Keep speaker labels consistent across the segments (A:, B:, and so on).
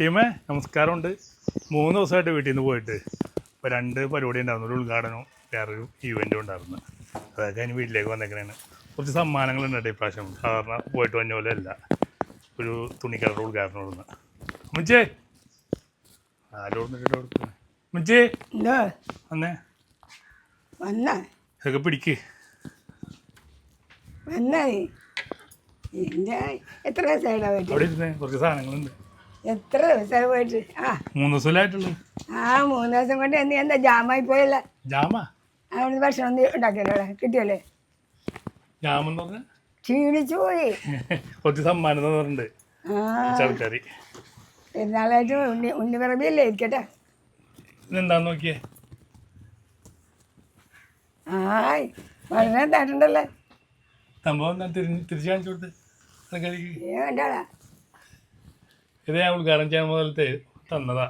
A: ടീമേ നമസ്കാരമുണ്ട്. മൂന്ന് ദിവസമായിട്ട് വീട്ടിൽ നിന്ന് പോയിട്ട്. ഇപ്പോൾ രണ്ട് പരിപാടി ഉണ്ടായിരുന്നു. ഒരു ഉദ്ഘാടനവും വേറൊരു ഈവന്റും ഉണ്ടായിരുന്നു. അതൊക്കെ അതിന് വീട്ടിലേക്ക് വന്നേക്കണേന് കുറച്ച് സമ്മാനങ്ങളുണ്ട് ഇപ്രാവശ്യം. സാധാരണ പോയിട്ട് വന്ന പോലെ അല്ല. ഒരു തുണിക്കടയുടെ ഉദ്ഘാടനം ഇടുന്ന മുഞ്ചേ. ആരോടുന്നിട്ട് കൊടുക്കുന്നത്
B: മുഞ്ചേ.
A: വന്നേ.
B: വന്ന.
A: ഇതൊക്കെ പിടിക്ക്.
B: വന്ന. എത്ര
A: അവിടെ ഇരുന്നേ. കുറച്ച് സാധനങ്ങളുണ്ട്.
B: എത്ര ദിവസമായി പോയിട്ട്? ആ.
A: മൂന്ന് ദിവസമായിട്ടുള്ളൂ
B: ആ മൂന്ന് ദിവസം കൊണ്ട് എന്ത് എന്താ ജാമായി പോയല്ല.
A: ജാമ?
B: അവിടുന്ന് ഭക്ഷണം ഒന്നും ഉണ്ടാക്കിയല്ലോ കിട്ടിയല്ലേ?
A: ജാമെന്ന് പറഞ്ഞ?
B: ക്ഷീണിച്ചു പോയി.
A: കുറച്ച് സമ്മാനം തന്നിട്ടുണ്ട്
B: ആ.
A: ചവിട്ടറി
B: പെരുന്നാളായിട്ട് ഉണ്ണി ഉണ്ണിപ്പിറവിയല്ലേ ഇരിക്കട്ടെ?
A: ഇതെന്താന്ന് നോക്കിയേ?
B: ആയ് വളരെ തട്ടുണ്ടല്ലേ
A: സംഭവം തിരിച്ചു കാണിച്ചു കൊടുത്ത്. അത് കഴിക്ക്.
B: ഏ വേണ്ടാടാ.
A: ഇത് ഞാൻ ഉദ്ഘാടനം ചെയ്യാൻ മുതലത്തെ തന്നതാ.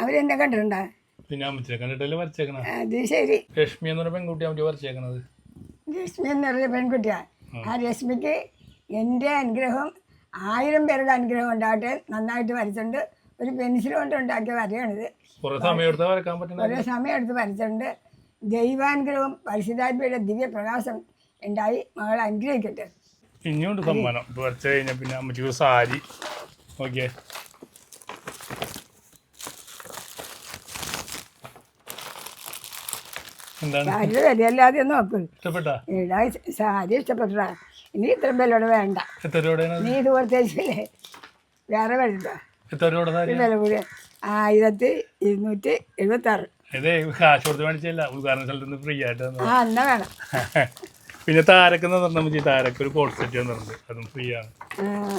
B: അവരെന്നെ കണ്ടിട്ടുണ്ടാ?
A: പിന്നെ അമ്മച്ചിനെ കണ്ടിട്ടല്ലേ വരച്ചേക്കണ
B: അത് ശരി.
A: രശ്മി എന്ന് പറഞ്ഞ പെൺകുട്ടി അമ്മച്ചി വരച്ചേക്കണത്
B: രശ്മി എന്ന് പറഞ്ഞ പെൺകുട്ടിയാ. ആ. രശ്മിക്ക് എന്റെ അനുഗ്രഹം ആയിരം പേരുടെ അനുഗ്രഹം ഉണ്ടാകട്ടെ നന്നായിട്ട് വരച്ചിട്ടുണ്ട്. ഒരു പെൻസിൽ കൊണ്ട് ഉണ്ടാക്കിയ വരയാണിത്.
A: കുറേ സമയം എടുത്താൽ വരക്കാൻ പറ്റുന്ന
B: ഒരേ സമയം എടുത്ത് വരച്ചിട്ടുണ്ട്. ദൈവാനുഗ്രഹം പരിശുദ്ധാത്മയുടെ ദിവ്യപ്രകാശം ഉണ്ടായി മകളെ അനുഗ്രഹിക്കട്ടെ.
A: ഇനിയുണ്ട് സമ്മാനം. വരച്ചു കഴിഞ്ഞാൽ പിന്നെ അമ്മച്ചിക്ക് സാരി. എന്താണ്?
B: സാരി വിലയല്ലാതെ നോക്കൂ.
A: ഇഷ്ടപ്പെട്ടാ?
B: ഇടാ സാരി ഇഷ്ടപ്പെട്ടാ ഇനി ഇത്ര വിലയോടെ വേണ്ട. നീ ഇത് വേറെ വേണ്ട വില കൂടി ആയിരത്തി ഇരുന്നൂറ്റി എഴുപത്തി ആറ്. ആ എന്നാ വേണം.
A: പിന്നെ താരക്ക് എന്ന് പറഞ്ഞാൽ മതി താരക്ക് ഒരു കോട്ട് സെറ്റ് തന്നിട്ടുണ്ട് അതും ഫ്രീ ആണ്.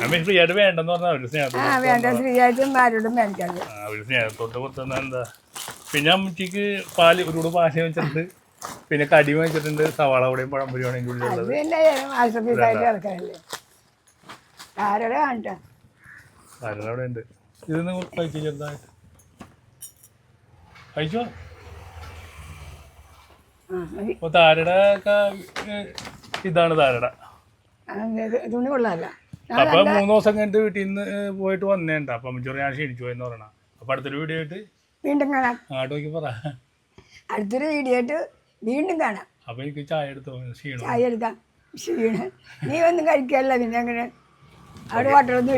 A: അമ്മ ഫ്രീ ആയിട്ട് വേണ്ടെന്ന് പറഞ്ഞാൽ
B: അവർ
A: സ്നേഹത്തോട്
B: വേണ്ട ആരോടും മേടിക്കാതെ.
A: അവർ സ്നേഹത്തോട്ട് കൊടുത്തെന്നാ എന്താ? പിന്നെ അമ്മച്ചിക്ക് പാൽ ഒരു കൂടെ പാൽ വെച്ചിട്ടുണ്ട് പിന്നെ കടി വെച്ചിട്ടുണ്ട് സവാള കൂടെയും പഴംപുരിയാണ് അതിന്റെ
B: അത്
A: ഉള്ളിലുള്ളത്
B: പിന്നെ മാസ്റ്റർ പീസായിട്ട് ഇറക്കാനല്ലേ ആരോടെ
A: അവിടെ ഉണ്ട്. ഇതൊന്ന് കഴിച്ചു ചെറുതായിട്ട്? കഴിച്ചോ? അപ്പോൾ ഒക്കെ ഇതാണ്
B: ഇത് തുണി കൊള്ളാല്ല
A: അപ്പൊ മൂന്ന് ദിവസം കഴിഞ്ഞിട്ട് വീട്ടിൽ നിന്ന് പോയിട്ട് വന്നേണ്ട. അപ്പൊ അമ്മച്ചോറ് ഞാൻ ക്ഷീണിച്ചു പോയെന്ന് പറയണ അപ്പൊ അടുത്തൊരു വീഡിയോ ആയിട്ട്
B: വീണ്ടും കാണാം.
A: അങ്ങോട്ട് നോക്കി പറ.
B: അടുത്തൊരു വീഡിയോ ആയിട്ട് വീണ്ടും കാണാം.
A: അപ്പൊ എനിക്ക് ചായ എടുത്തോ? ക്ഷീണം?
B: ചായ എടുക്കാം. ക്ഷീണം. നീ ഒന്നും കഴിക്കല്ല പിന്നെ അങ്ങനെ. അവിടെ ഹോട്ടലൊന്നും